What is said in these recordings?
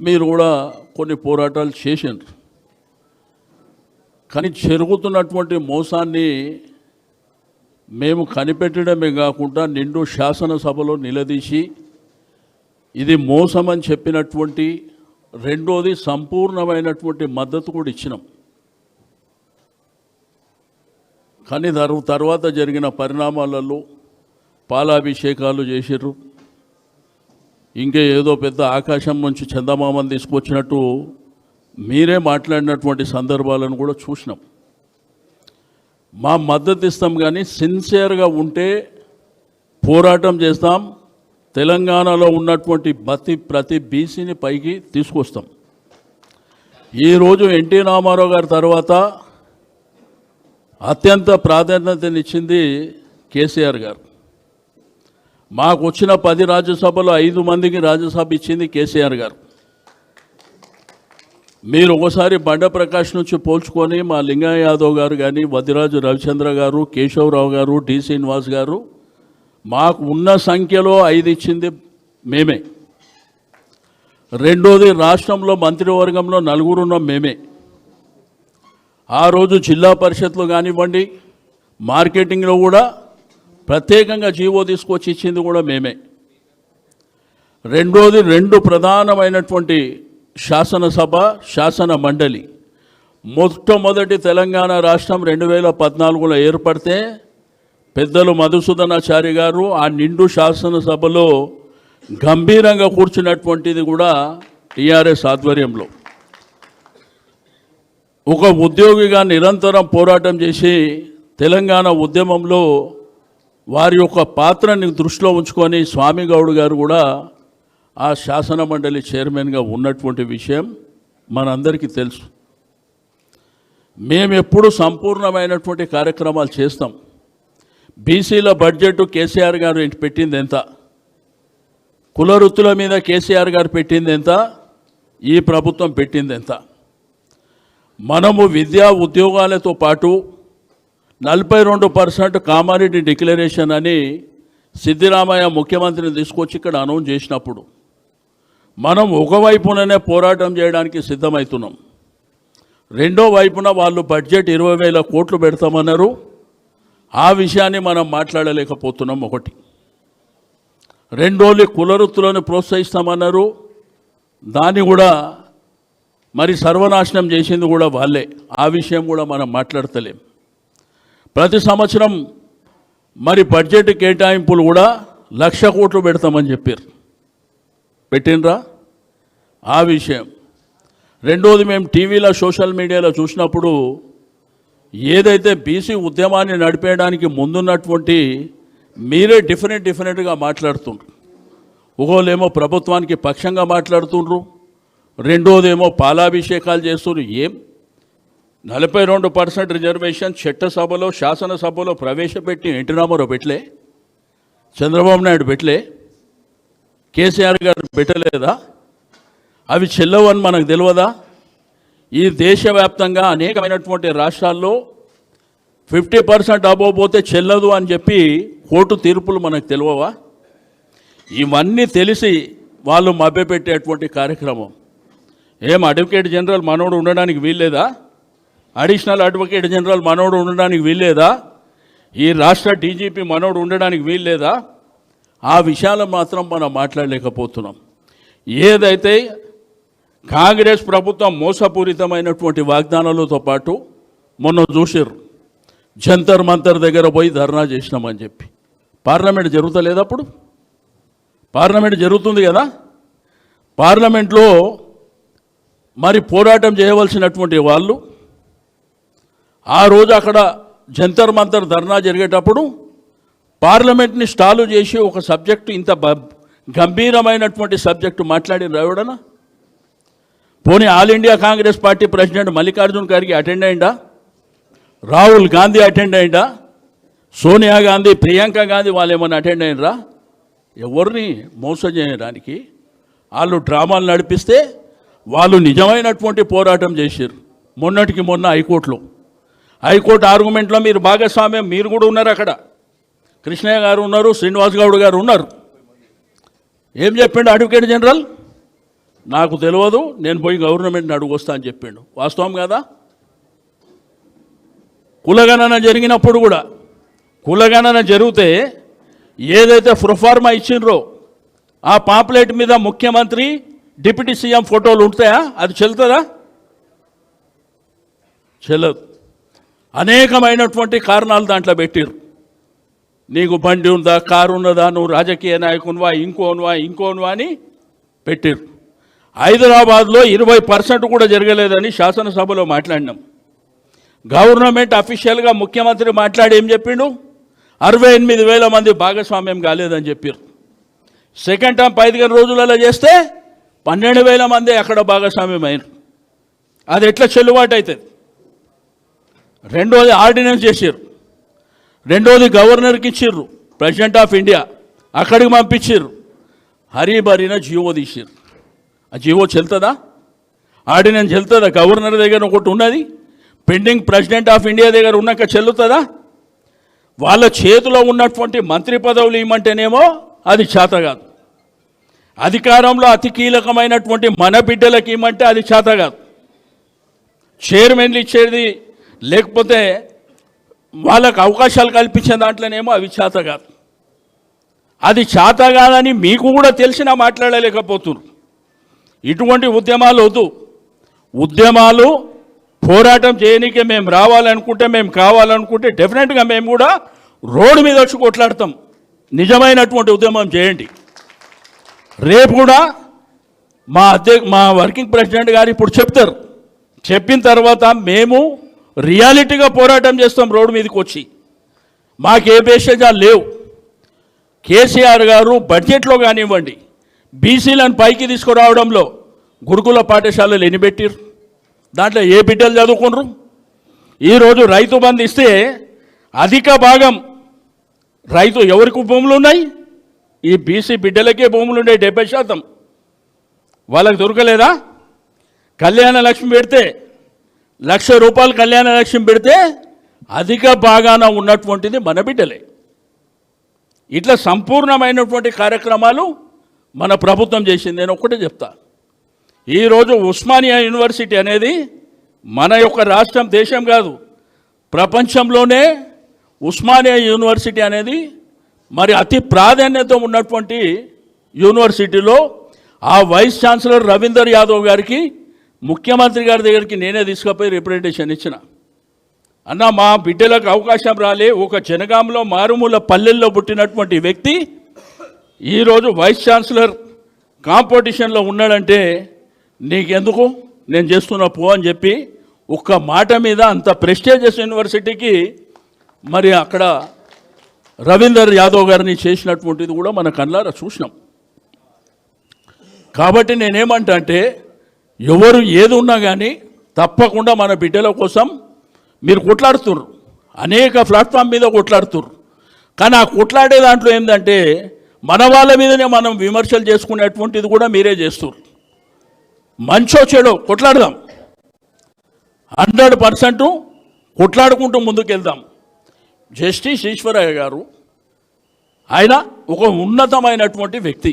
మీరు కూడా కొన్ని పోరాటాలు చేసిండ్రు. కానీ జరుగుతున్నటువంటి మోసాన్ని మేము కనిపెట్టడమే కాకుండా నిండు శాసనసభలో నిలదీసి ఇది మోసం అని చెప్పినటువంటి రెండోది సంపూర్ణమైనటువంటి మద్దతు కూడా ఇచ్చినాం. కానీ తర్వా- తర్వాత జరిగిన పరిణామాలలో పాలాభిషేకాలు చేసిర్రు. ఇంకే ఏదో పెద్ద ఆకాశం నుంచి చందమామని తీసుకొచ్చినట్టు మీరే మాట్లాడినటువంటి సందర్భాలను కూడా చూసినాం. మా మద్దతు ఇస్తాం కానీ సిన్సియర్గా ఉంటే పోరాటం చేస్తాం. తెలంగాణలో ఉన్నటువంటి ప్రతి ప్రతి బీసీని పైకి తీసుకొస్తాం. ఈరోజు ఎన్టీ రామారావు గారి తర్వాత అత్యంత ప్రాధాన్యతనిచ్చింది కేసీఆర్ గారు. మాకు వచ్చిన పది రాజ్యసభలో ఐదు మందికి రాజ్యసభ ఇచ్చింది కేసీఆర్ గారు. మీరు ఒకసారి బండ ప్రకాష్ నుంచి పోల్చుకొని మా లింగయ్య యాదవ్ గారు కానీ వదిరాజు రవిచంద్ర గారు కేశవరావు గారు డి శ్రీనివాస్ గారు మాకు ఉన్న సంఖ్యలో ఐదు ఇచ్చింది మేమే. రెండోది రాష్ట్రంలో మంత్రివర్గంలో నలుగురున్నాం మేమే. ఆ రోజు జిల్లా పరిషత్లో కానివ్వండి మార్కెటింగ్లో కూడా ప్రత్యేకంగా జీవో తీసుకొచ్చి ఇచ్చింది కూడా మేమే. రెండోది రెండు ప్రధానమైనటువంటి శాసనసభ శాసన మండలి. మొట్టమొదటి తెలంగాణ రాష్ట్రం రెండు వేల పద్నాలుగులో ఏర్పడితే పెద్దలు మధుసూదనాచారి గారు ఆ నిండు శాసనసభలో గంభీరంగా కూర్చున్నటువంటిది కూడా టీఆర్ఎస్ ఆధ్వర్యంలో. ఒక ఉద్యోగిగా నిరంతరం పోరాటం చేసి తెలంగాణ ఉద్యమంలో వారి యొక్క పాత్రని దృష్టిలో ఉంచుకొని స్వామి గౌడ్ గారు కూడా ఆ శాసన మండలి చైర్మన్గా ఉన్నటువంటి విషయం మనందరికీ తెలుసు. మేము ఎప్పుడు సంపూర్ణమైనటువంటి కార్యక్రమాలు చేస్తాం. బీసీల బడ్జెట్ కేసీఆర్ గారు పెట్టింది ఎంత? కుల వృత్తుల మీద కేసీఆర్ గారు పెట్టింది ఎంత? ఈ ప్రభుత్వం పెట్టింది ఎంత? మనము విద్యా ఉద్యోగాలతో పాటు నలభై రెండు పర్సెంట్ కామారెడ్డి డిక్లరేషన్ అని సిద్ధిరామయ్య ముఖ్యమంత్రిని తీసుకొచ్చి ఇక్కడ అనౌన్స్ చేసినప్పుడు మనం ఒకవైపుననే పోరాటం చేయడానికి సిద్ధమవుతున్నాం రెండో వైపున వాళ్ళు బడ్జెట్ ఇరవై వేల కోట్లు పెడతామన్నారు. ఆ విషయాన్ని మనం మాట్లాడలేకపోతున్నాం ఒకటి. రెండోది కులవృత్తులను ప్రోత్సహిస్తామన్నారు. దాన్ని కూడా మరి సర్వనాశనం చేసింది కూడా వాళ్ళే. ఆ విషయం కూడా మనం మాట్లాడతలేం. ప్రతి సంవత్సరం మరి బడ్జెట్ కేటాయింపులు కూడా లక్ష కోట్లు పెడతామని చెప్పారు. పెట్టినరా ఆ విషయం. రెండోది మేము టీవీలో సోషల్ మీడియాలో చూసినప్పుడు ఏదైతే బీసీ ఉద్యమాన్ని నడిపేయడానికి ముందున్నటువంటి మీరే డిఫరెంట్ డిఫరెంట్గా మాట్లాడుతుండ్రు. ఒకళ్ళేమో ప్రభుత్వానికి పక్షంగా మాట్లాడుతుండ్రు. రెండోదేమో పాలాభిషేకాలు చేస్తున్నారు ఏం? నలభై రెండు పర్సెంట్ రిజర్వేషన్ చట్టసభలో శాసనసభలో ప్రవేశపెట్టి ఎన్టీ రామారావు పెట్టలే చంద్రబాబు నాయుడు పెట్టలే కేసీఆర్ గారు పెట్టలేదా? అవి చెల్లవని మనకు తెలియదా? ఈ దేశవ్యాప్తంగా అనేకమైనటువంటి రాష్ట్రాల్లో ఫిఫ్టీ పర్సెంట్ అబోవ్ చెల్లదు అని చెప్పి కోర్టు తీర్పులు మనకు తెలియవా? ఇవన్నీ తెలిసి వాళ్ళు మభ్యపెట్టేటువంటి కార్యక్రమం. ఏం అడ్వకేట్ జనరల్ మనోడు ఉండడానికి వీల్లేదా? అడిషనల్ అడ్వకేట్ జనరల్ మనోడు ఉండడానికి వీల్లేదా? ఈ రాష్ట్ర డీజీపీ మనోడు ఉండడానికి వీల్లేదా? ఆ విషయాలు మాత్రం మనం మాట్లాడలేకపోతున్నాం. ఏదైతే కాంగ్రెస్ ప్రభుత్వం మోసపూరితమైనటువంటి వాగ్దానాలతో పాటు మొన్న చూసారు జంతర్ మంతర్ దగ్గర పోయి ధర్నా చేసినామని చెప్పి. పార్లమెంట్ జరుగుతలేదు అప్పుడు? పార్లమెంట్ జరుగుతుంది కదా? పార్లమెంట్లో మరి పోరాటం చేయవలసినటువంటి వాళ్ళు ఆ రోజు అక్కడ జంతర్ మంతర్ ధర్నా జరిగేటప్పుడు పార్లమెంట్ని స్టాలు చేసి ఒక సబ్జెక్టు ఇంత గంభీరమైనటువంటి సబ్జెక్టు మాట్లాడిన ఎవడనా పోనీ all India Congress party president Mallikarjun గారికి అటెండ్ అయిందా రాహుల్ గాంధీ అటెండ్ అయిందా సోనియా గాంధీ ప్రియాంక గాంధీ వాళ్ళు ఏమైనా అటెండ్ అయినరా? ఎవరిని మోసం చేయడానికి వాళ్ళు డ్రామాలు నడిపిస్తే వాళ్ళు నిజమైనటువంటి పోరాటం చేశారు మొన్నటికి మొన్న హైకోర్టులో. హైకోర్టు ఆర్గ్యుమెంట్లో మీరు భాగస్వామ్యం మీరు కూడా ఉన్నారు అక్కడ. కృష్ణయ్య గారు ఉన్నారు శ్రీనివాస్ గౌడ్ గారు ఉన్నారు. ఏం చెప్పిండు అడ్వకేట్ జనరల్? నాకు తెలియదు నేను పోయి గవర్నమెంట్ని అడుగొస్తా అని చెప్పిండు. వాస్తవం కదా? కులగణన జరిగినప్పుడు కూడా కులగణన జరిగితే ఏదైతే ప్రొఫార్మా ఇచ్చిండ్రో ఆ పాంప్లెట్ మీద ముఖ్యమంత్రి డిప్యూటీ సీఎం ఫోటోలు ఉంటాయా? అది చెల్లుతుందా? చెల్లదు. అనేకమైనటువంటి కారణాలు దాంట్లో పెట్టారు నీకు బండి ఉందా కారు ఉన్నదా నువ్వు రాజకీయ నాయకునివా ఇంకోనువా ఇంకోనువా అని పెట్టారు హైదరాబాద్లో ఇరవై పర్సెంట్ కూడా జరగలేదని శాసనసభలో మాట్లాడినాం. గవర్నమెంట్ అఫీషియల్గా ముఖ్యమంత్రి మాట్లాడి ఏం చెప్పిండు? అరవై ఎనిమిది వేల మంది భాగస్వామ్యం కాలేదని చెప్పారు సెకండ్ టైం పదిహేను రోజులలో చేస్తే పన్నెండు వేల మంది అక్కడ భాగస్వామ్యం అయినారు అది ఎట్లా చెల్లుబాటు అవుతుంది? రెండోది ఆర్డినెన్స్ చేసారు రెండోది గవర్నర్కి ఇచ్చిర్రు ప్రెసిడెంట్ ఆఫ్ ఇండియా. అక్కడికి పంపించిర్రు. హరీబరిన జియో తీసిర్రు. ఆ జియో చెల్తుందా? ఆర్డినెన్స్ చెల్తుందా? గవర్నర్ దగ్గర ఒకటి ఉన్నది? పెండింగ్ ప్రెసిడెంట్ ఆఫ్ ఇండియా దగ్గర ఉన్నాక చెల్లుతుందా? వాళ్ళ చేతిలో ఉన్నటువంటి మంత్రి పదవులు ఇవ్వమంటేనేమో అది చేత కాదు. అధికారంలో అతి కీలకమైనటువంటి మన బిడ్డలకి ఇవ్వమంటే అది చేత కాదు. చైర్మన్లు ఇచ్చేది లేకపోతే వాళ్ళకు అవకాశాలు కల్పించే దాంట్లోనేమో అవి చేత కాదు. అది చేత కాదని మీకు కూడా తెలిసినా మాట్లాడలేకపోతున్నారు. ఇటువంటి ఉద్యమాలు వద్దు. ఉద్యమాలు పోరాటం చేయనీకే మేము రావాలనుకుంటే మేము కావాలనుకుంటే డెఫినెట్గా మేము కూడా రోడ్డు మీద వచ్చి కొట్లాడతాం. నిజమైనటువంటి ఉద్యమం చేయండి. రేపు కూడా మా అధ్యక్ష మా వర్కింగ్ ప్రెసిడెంట్ గారు ఇప్పుడు చెప్తారు. చెప్పిన తర్వాత మేము రియాలిటీగా పోరాటం చేస్తాం రోడ్డు మీదకి వచ్చి. మాకు ఏ భేషజాలు లేవు. కేసీఆర్ గారు బడ్జెట్లో కానివ్వండి బీసీలను పైకి తీసుకురావడంలో గురుకుల పాఠశాలలు ఎన్నిపెట్టిరు దాంట్లో ఏ బిడ్డలు చదువుకున్నారు ఈరోజు రైతు బంధు ఇస్తే అధిక భాగం రైతు ఎవరికి భూములు ఉన్నాయి? ఈ బీసీ బిడ్డలకే భూములు ఉన్నాయి డెబ్బై శాతం. వాళ్ళకి దొరకలేదా? కళ్యాణ లక్ష్మి పెడితే లక్ష రూపాయలు కళ్యాణ లక్ష్యం పెడితే అధిక భాగాన ఉన్నటువంటిది మన బిడ్డలే. ఇట్లా సంపూర్ణమైనటువంటి కార్యక్రమాలు మన ప్రభుత్వం చేసింది. నేను ఒకటే చెప్తా. ఈరోజు ఉస్మానియా యూనివర్సిటీ అనేది మన యొక్క రాష్ట్రం దేశం కాదు ప్రపంచంలోనే ఉస్మానియా యూనివర్సిటీ అనేది మరి అతి ప్రాధాన్యత ఉన్నటువంటి యూనివర్సిటీలో ఆ వైస్ ఛాన్సలర్ రవీందర్ యాదవ్ గారికి ముఖ్యమంత్రి గారి దగ్గరికి నేనే తీసుకుపోయి రిప్రజెంటేషన్ ఇచ్చిన. అన్న మా బిడ్డలకు అవకాశం రాలే. ఒక జనగాంలో మారుమూల పల్లెల్లో పుట్టినటువంటి వ్యక్తి ఈరోజు వైస్ ఛాన్సలర్ కాంపిటీషన్లో ఉన్నాడంటే నీకెందుకు? నేను చేస్తున్నా పో అని చెప్పి ఒక్క మాట మీద అంత ప్రెస్టేజియస్ యూనివర్సిటీకి మరి అక్కడ రవీందర్ యాదవ్ గారిని చేసినటువంటిది కూడా మన కళ్ళారా చూసినాం. కాబట్టి నేనేమంటా అంటే ఎవరు ఏది ఉన్నా కానీ తప్పకుండా మన బిడ్డల కోసం మీరు కొట్లాడుతున్నారు అనేక ప్లాట్ఫామ్ మీద కొట్లాడుతున్నారు కానీ ఆ కొట్లాడే దాంట్లో ఏంటంటే మన వాళ్ళ మీదనే మనం విమర్శలు చేసుకునేటువంటిది కూడా మీరే చేస్తుర్రు. మంచో చెడో కొట్లాడదాం. హండ్రెడ్ పర్సెంట్ కొట్లాడుకుంటూ ముందుకెళ్దాం. జస్టిస్ ఈశ్వరయ్య గారు ఆయన ఒక ఉన్నతమైనటువంటి వ్యక్తి.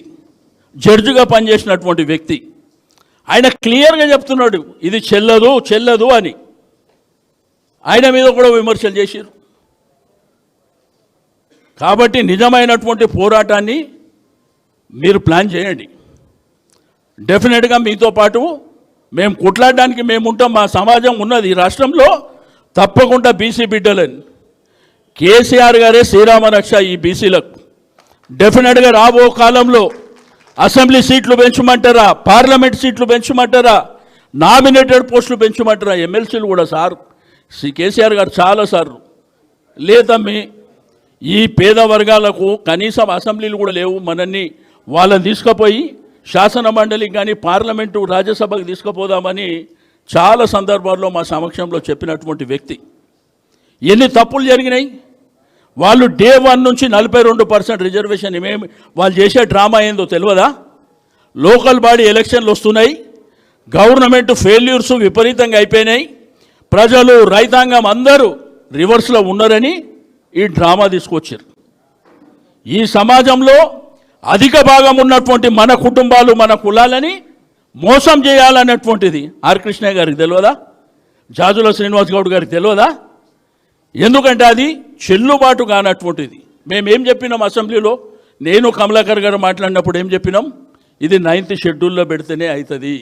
జడ్జిగా పనిచేసినటువంటి వ్యక్తి. ఆయన క్లియర్గా చెప్తున్నాడు ఇది చెల్లదు చెల్లదు అని. ఆయన మీద కూడా విమర్శలు చేశారు. కాబట్టి నిజమైనటువంటి పోరాటాన్ని మీరు ప్లాన్ చేయండి. డెఫినెట్గా మీతో పాటు మేము కొట్లాడడానికి మేము ఉంటాం మా సమాజం ఉన్నది ఈ రాష్ట్రంలో. తప్పకుండా బీసీ బిడ్డలని. కేసీఆర్ గారే శ్రీరామరక్ష ఈ బీసీలకు. డెఫినెట్గా రాబో కాలంలో అసెంబ్లీ సీట్లు పెంచమంటారా? పార్లమెంట్ సీట్లు పెంచమంటారా? నామినేటెడ్ పోస్టులు పెంచమంటారా? ఎమ్మెల్సీలు కూడా సార్. శ్రీ కేసీఆర్ గారు చాలాసార్లు లేదమ్మి ఈ పేద వర్గాలకు కనీసం అసెంబ్లీలు కూడా లేవు. మనల్ని వాళ్ళని తీసుకుపోయి శాసన మండలికి కానీ పార్లమెంటు రాజ్యసభకు తీసుకుపోదామని చాలా సందర్భాల్లో మా సమక్షంలో చెప్పినటువంటి వ్యక్తి. ఎన్ని తప్పులు జరిగినాయి? వాళ్ళు డే వన్ నుంచి నలభై రెండు పర్సెంట్ రిజర్వేషన్ ఏమేమి వాళ్ళు చేసే డ్రామా ఏందో తెలియదా? లోకల్ బాడీ ఎలక్షన్లు వస్తున్నాయి గవర్నమెంట్ ఫెయిల్యూర్స్ విపరీతంగా అయిపోయినాయి ప్రజలు రైతాంగం అందరూ రివర్స్లో ఉన్నారని ఈ డ్రామా తీసుకొచ్చారు. ఈ సమాజంలో అధిక భాగం ఉన్నటువంటి మన కుటుంబాలు మన కులాలని మోసం చేయాలన్నటువంటిది ఆర్ కృష్ణయ్య గారికి తెలియదా? జాజుల శ్రీనివాస్ గౌడ్ గారికి తెలియదా? ఎందుకంటే అది చెల్లుబాటు కానటువంటిది. మేము ఏం చెప్పినాం అసెంబ్లీలో? నేను కమలాకర్ గారు మాట్లాడినప్పుడు ఏం చెప్పినాం? ఇది నైన్త్ షెడ్యూల్లో పెడితేనే అవుతుంది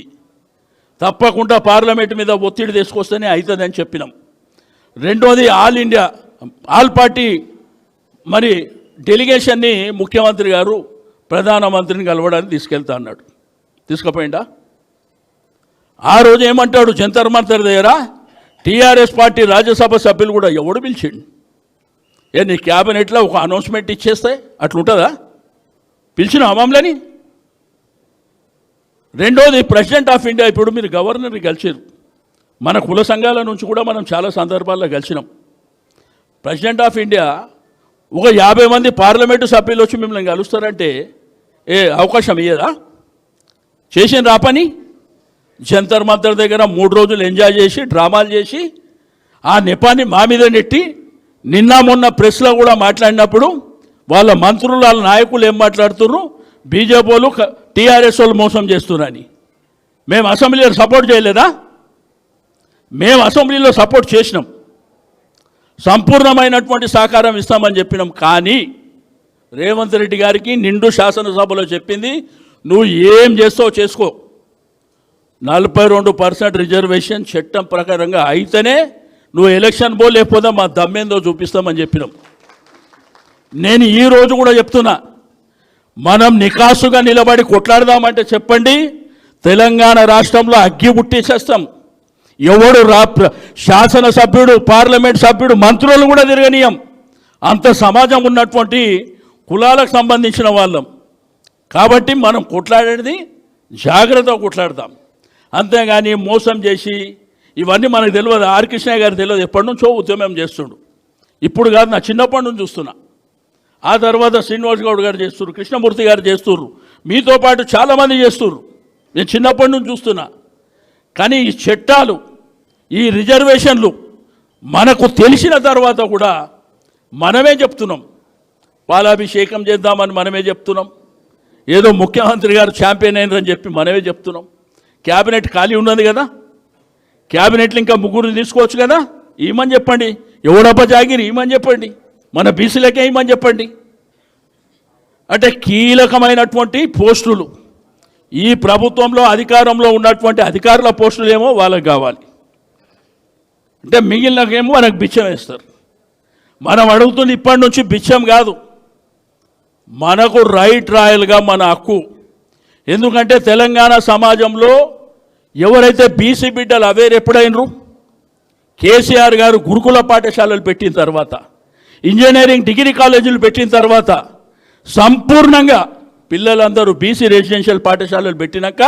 తప్పకుండా పార్లమెంట్ మీద ఒత్తిడి తీసుకొస్తేనే అవుతుంది అని చెప్పినాం. రెండోది ఆల్ ఇండియా ఆల్ పార్టీ మరి డెలిగేషన్ని ముఖ్యమంత్రి గారు ప్రధానమంత్రిని కలవడానికి తీసుకెళ్తా అన్నాడు. తీసుకుపోయిందా ఆ రోజు ఏమంటాడు జంతర్ మంతర్ దగ్గర టీఆర్ఎస్ పార్టీ రాజ్యసభ సభ్యులు కూడా ఎవడు పిలిచిండు? ఏ నీ క్యాబినెట్లో ఒక అనౌన్స్మెంట్ ఇచ్చేస్తే అట్లుంటుందా? పిలిచిన అమాంలని రెండోది ప్రెసిడెంట్ ఆఫ్ ఇండియా ఇప్పుడు మీరు గవర్నర్ని కలిసారు మన కుల సంఘాల నుంచి కూడా మనం చాలా సందర్భాల్లో కలిసినాం ప్రెసిడెంట్ ఆఫ్ ఇండియా ఒక యాభై మంది పార్లమెంటు సభ్యులు వచ్చి మిమ్మల్ని కలుస్తారంటే ఏ అవకాశం ఇయ్యదా? చేసిన రా పని? జంతర్ మంతర్ దగ్గర మూడు రోజులు ఎంజాయ్ చేసి డ్రామాలు చేసి ఆ నెపాన్ని మా మీద నెట్టి నిన్న మొన్న ప్రెస్లో కూడా మాట్లాడినప్పుడు వాళ్ళ మంత్రులు వాళ్ళ నాయకులు ఏం మాట్లాడుతున్నారు బీజేపీ వాళ్ళు టీఆర్ఎస్ వాళ్ళు మోసం చేస్తున్నారని మేము అసెంబ్లీలో సపోర్ట్ చేయలేదా? మేము అసెంబ్లీలో సపోర్ట్ చేసినాం. సంపూర్ణమైనటువంటి సహకారం ఇస్తామని చెప్పినాం. కానీ రేవంత్ రెడ్డి గారికి నిండు శాసనసభలో చెప్పింది నువ్వు ఏం చేస్తావో చేసుకో. నలభై రెండు పర్సెంట్ రిజర్వేషన్ చట్టం ప్రకారంగా అయితేనే నువ్వు ఎలక్షన్ బో లేకపోతే మా దమ్మేందో చూపిస్తామని చెప్పినాం. నేను ఈ రోజు కూడా చెప్తున్నా మనం నికాసుగా నిలబడి కొట్లాడదామంటే చెప్పండి తెలంగాణ రాష్ట్రంలో అగ్గి పుట్టేసేస్తాం ఎవడు రా ప్ర- శాసనసభ్యుడు పార్లమెంట్ సభ్యుడు మంత్రులు కూడా తిరగనీయం. అంత సమాజం ఉన్నటువంటి కులాలకు సంబంధించిన వాళ్ళం. కాబట్టి మనం కొట్లాడేది జాగ్రత్తగా కొట్లాడతాం అంతేగాని మోసం చేసి ఇవన్నీ మనకు తెలియదు. ఆర్ గారు తెలియదు. ఎప్పటి నుంచో ఉద్యమం చేస్తుండు. ఇప్పుడు కాదు నా చిన్నప్పటి నుంచి చూస్తున్నా. ఆ తర్వాత శ్రీనివాస్ గౌడ్ గారు చేస్తున్నారు కృష్ణమూర్తి గారు చేస్తున్నారు మీతో పాటు చాలామంది చేస్తున్నారు నేను చిన్నప్పటి నుంచి చూస్తున్నా. కానీ ఈ చట్టాలు ఈ రిజర్వేషన్లు మనకు తెలిసిన తర్వాత కూడా మనమే చెప్తున్నాం. పాలాభిషేకం చేద్దామని మనమే చెప్తున్నాం. ఏదో ముఖ్యమంత్రి గారు ఛాంపియన్ అయినరని చెప్పి మనమే చెప్తున్నాం. క్యాబినెట్ ఖాళీ ఉన్నది కదా? క్యాబినెట్లు ఇంకా ముగ్గురు తీసుకోవచ్చు కదా? ఏమని చెప్పండి? ఎవడప్ప జాగిరి? ఏమని చెప్పండి? మన బీసీలకే ఏమని చెప్పండి? అంటే కీలకమైనటువంటి పోస్టులు. ఈ ప్రభుత్వంలో అధికారంలో ఉన్నటువంటి అధికారుల పోస్టులు ఏమో వాళ్ళకి కావాలి. అంటే మిగిలినకేమో మనకు బిచ్చం వేస్తారు. మనం అడుగుతుంది ఇప్పటి నుంచి బిచ్చం కాదు. మనకు రైట్ రాయల్గా మన హక్కు. ఎందుకంటే తెలంగాణ సమాజంలో ఎవరైతే బీసీ బిడ్డలు అవేర్ ఎప్పుడైనరు? కేసీఆర్ గారు గురుకుల పాఠశాలలు పెట్టిన తర్వాత ఇంజనీరింగ్ డిగ్రీ కాలేజీలు పెట్టిన తర్వాత సంపూర్ణంగా పిల్లలందరూ బీసీ రెసిడెన్షియల్ పాఠశాలలు పెట్టినాక